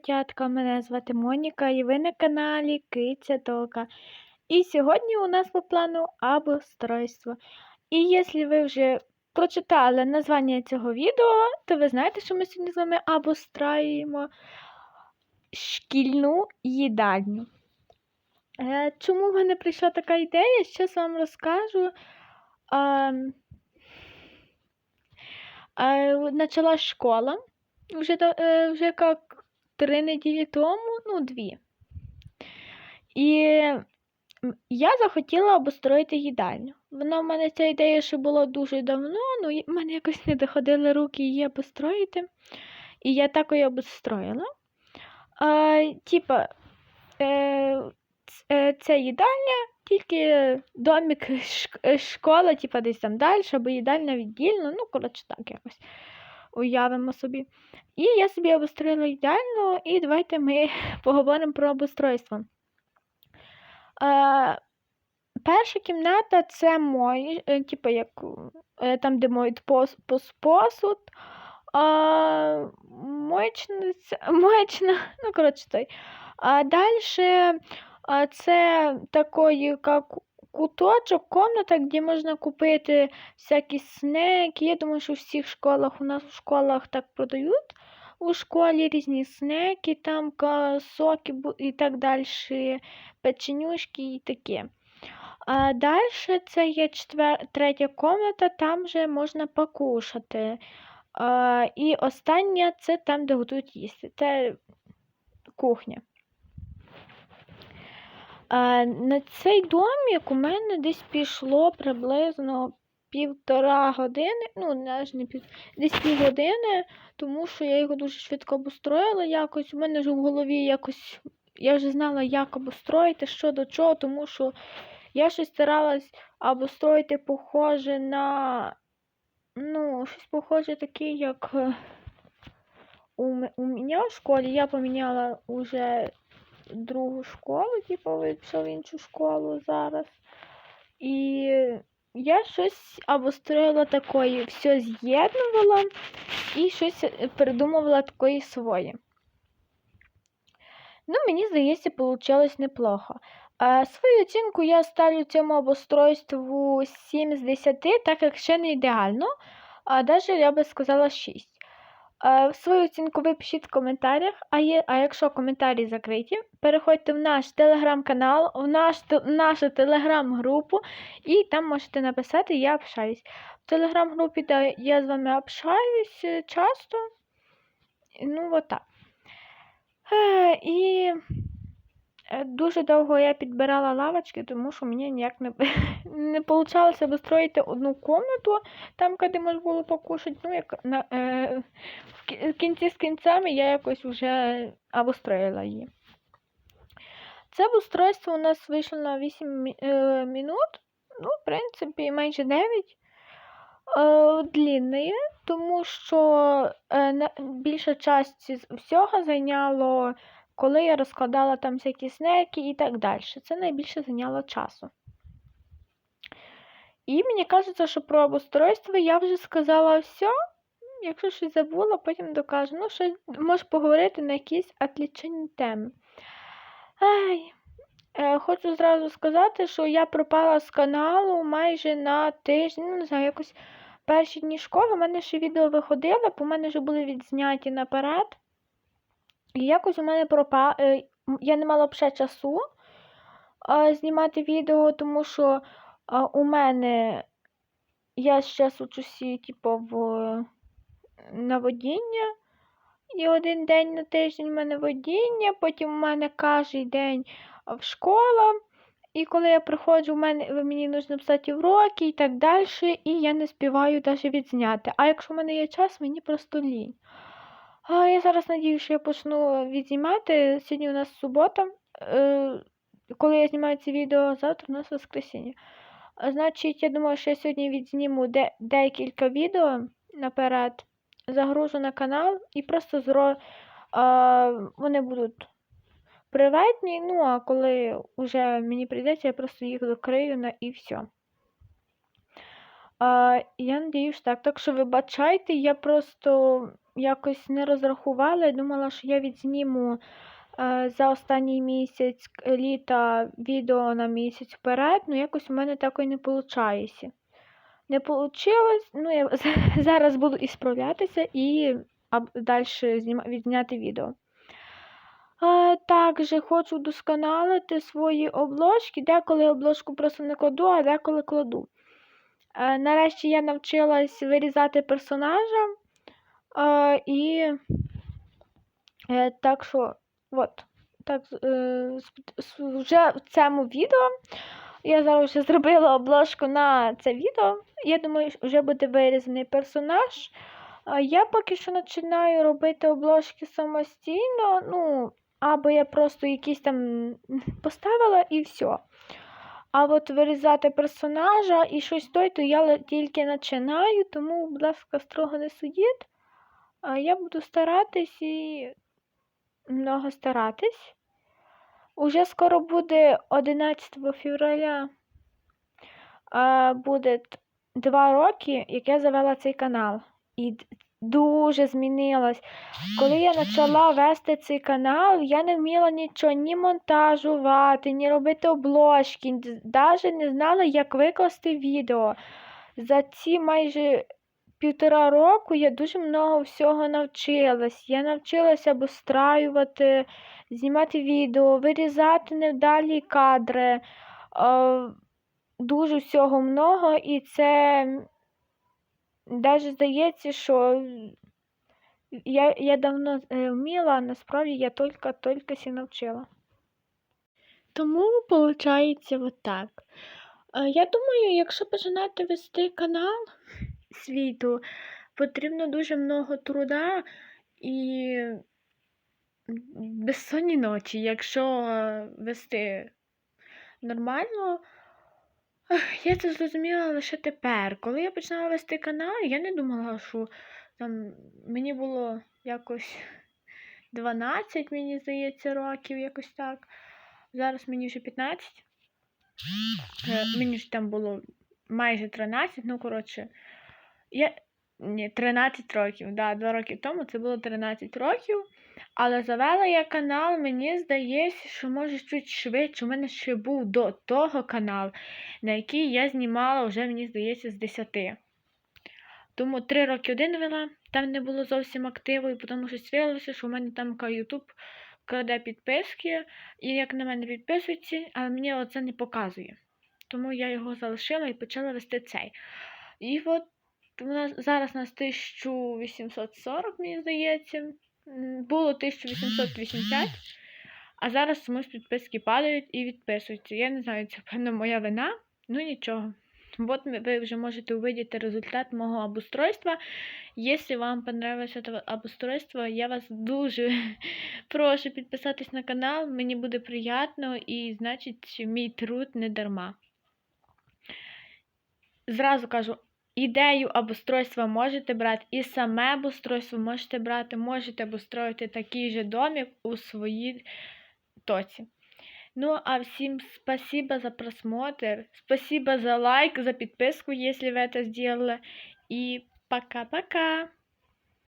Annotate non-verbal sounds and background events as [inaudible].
котятка, мене звати Моніка і ви на каналі Киця Тока. І сьогодні у нас по плану обустройство. І якщо ви вже прочитали названня цього відео, то ви знаєте, що ми сьогодні з вами обустраємо шкільну їдальню. Е, Чому в мене прийшла така ідея? Зараз вам розкажу. А, а, Почалась школа вже, е, вже як три неділі тому, ну, дві. І я захотіла обустроїти їдальню. Вона в мене ця ідея ще була дуже давно, ну в мене якось не доходили руки її обустроїти. І я так і обустроїла. А, типа, е, е, це їдальня, тільки домик, е, школа, типа десь там далі, або їдальня віддільно, ну, коротше, так якось уявимо собі. І я собі обустроїла їдальню, і давайте ми [laughs] поговоримо про обустройство. Е, перша кімната це мой, е, типу, як е, там, де моють пос, пос, посуд. А, мочниця, [laughs] мочна, ну, коротше, той. А далі це такий, як куточок, комната, де можна купити всякі снеки. Я думаю, що в всіх школах у нас в школах так продають. У школі різні снеки, там соки і так далі, печенюшки і таке. А далі це є четвер... третя комната, там вже можна покушати. А, і остання це там, де готують їсти. Це кухня. На цей домик у мене десь пішло приблизно півтора години, ну, навіть не пів, десь пів години, тому що я його дуже швидко обустроїла якось. У мене вже в голові якось, я вже знала, як обустроїти, що до чого, тому що я щось старалась обустроїти похоже на, ну, щось похоже таке, як е, у, у мене в школі. Я поміняла уже другу школу, типу, пішов в іншу школу зараз. І я щось обустроїла такої, все з'єднувала і щось е, придумувала такої своє. Ну, мені здається, вийшло неплохо. Свою оцінку я ставлю цьому обустройству 7 з 10, так як ще не ідеально, а навіть я би сказала 6. Е, Свою оцінку ви пишіть в коментарях, а, є, а якщо коментарі закриті, переходьте в наш телеграм-канал, в наш, нашу телеграм-групу, і там можете написати Я общаюсь. В телеграм-групі де я з вами общаюсь е, часто. Ну, отак. Е, І дуже довго я підбирала лавочки, тому що мені ніяк не, [laughs] не вийшло обустроїти одну комнату, там, де можна було покушати. Ну, як на, е, в кінці з кінцями я якось вже обустроїла її. Це обустройство у нас вийшло на 8 мі- е, минут, ну, в принципі, майже 9. Е, длінне, тому що е, більша частина всього зайняло, коли я розкладала там всякі снеки і так далі. Це найбільше зайняло часу. І мені кажеться, що про обустройство я вже сказала все. Якщо щось забула, потім докажу. Ну, щось можеш поговорити на якісь відлічені теми. Ай. Е, хочу зразу сказати, що я пропала з каналу майже на тиждень, ну, не знаю, якось перші дні школи. У мене ще відео виходило, бо в мене вже були відзняті наперед. І якось у мене пропа... е, я не мала б ще часу знімати відео, тому що у мене я зараз учуся, типу, в на водіння. І один день на тиждень в мене водіння, потім у мене кожен день в школа. І коли я приходжу, в мене мені потрібно писати уроки і так далі, і я не співаю навіть відзняти. А якщо в мене є час, мені просто лінь. А я зараз надію, що я почну відзнімати. Сьогодні у нас субота. Е, коли я знімаю це відео, завтра у нас воскресіння. Значить, я думаю, що я сьогодні відзніму де- декілька відео наперед, загружу на канал і просто зро... а, вони будуть приватні. Ну, а коли вже мені прийдеться, я просто їх закрию на і все. А, я надіюсь так. Так що вибачайте, я просто якось не розрахувала. Я думала, що я відзніму е, за останній місяць літа відео на місяць вперед, ну якось у мене такої не виходить. Не вийшло, ну я [laughs] зараз буду і справлятися і далі відзняти відео. Також хочу вдосконалити свої обложки. Деколи обложку просто не кладу, а деколи кладу. Е, Нарешті я навчилась вирізати персонажа. Е, І е, так що, от, так, е, вже в цьому відео я зараз вже [laughs] зробила обложку на це відео. Я думаю, вже буде вирізаний персонаж. А Я поки що починаю робити обложки самостійно. Ну, або я просто якісь там [laughs] поставила і все. А от вирізати персонажа і щось той, то я тільки починаю, тому, будь ласка, строго не судіть. Я буду старатись і много старатись. Уже скоро буде 11 февраля. Буде два роки, як я завела цей канал. І дуже змінилось. Коли я почала вести цей канал, я не вміла нічого ні монтажувати, ні робити обложки, навіть не знала, як викласти відео. За ці майже півтора року я дуже много всього навчилась. Я навчилася обустраювати, знімати відео, вирізати невдалі кадри. Дуже всього много, і це навіть здається, що я, я давно е, вміла, а насправді я тільки-тільки сі навчила. Тому виходить отак. Е, Я думаю, якщо починати вести канал свій, то потрібно дуже много труда і безсонні ночі, якщо е, вести нормально. Я це зрозуміла лише тепер. Коли я починала вести канал, я не думала, що там мені було якось 12, мені здається, років, якось так. Зараз мені вже 15. Е, Мені ж там було майже 13, ну коротше. Я... Ні, 13 років. Да, 2 роки тому це було 13 років. Але завела я канал, мені здається, що може чуть швидше. У мене ще був до того канал, на який я знімала вже, мені здається, з 10. Тому 3 роки один вела, там не було зовсім активу, і тому що виявилося, що у мене там YouTube краде підписки, і як на мене підписуються, але мені оце не показує. Тому я його залишила і почала вести цей. І от зараз у нас 1840, мені здається. Було 1880, а зараз чомусь підписки падають і відписуються. Я не знаю, це певно моя вина, ну нічого. От ви вже можете увидіти результат мого обустройства. Якщо вам понравилось це обустройство, я вас дуже [laughs] прошу підписатись на канал. Мені буде приємно і значить мій труд не дарма. Зразу кажу, ідею обустройства можете брати, і саме обустройство можете брати, можете обустроїти такий же домик у своїй тоці. Ну, а всем спасибо за просмотр, спасибо за лайк, за подписку, если вы это сделали. И пока-пока!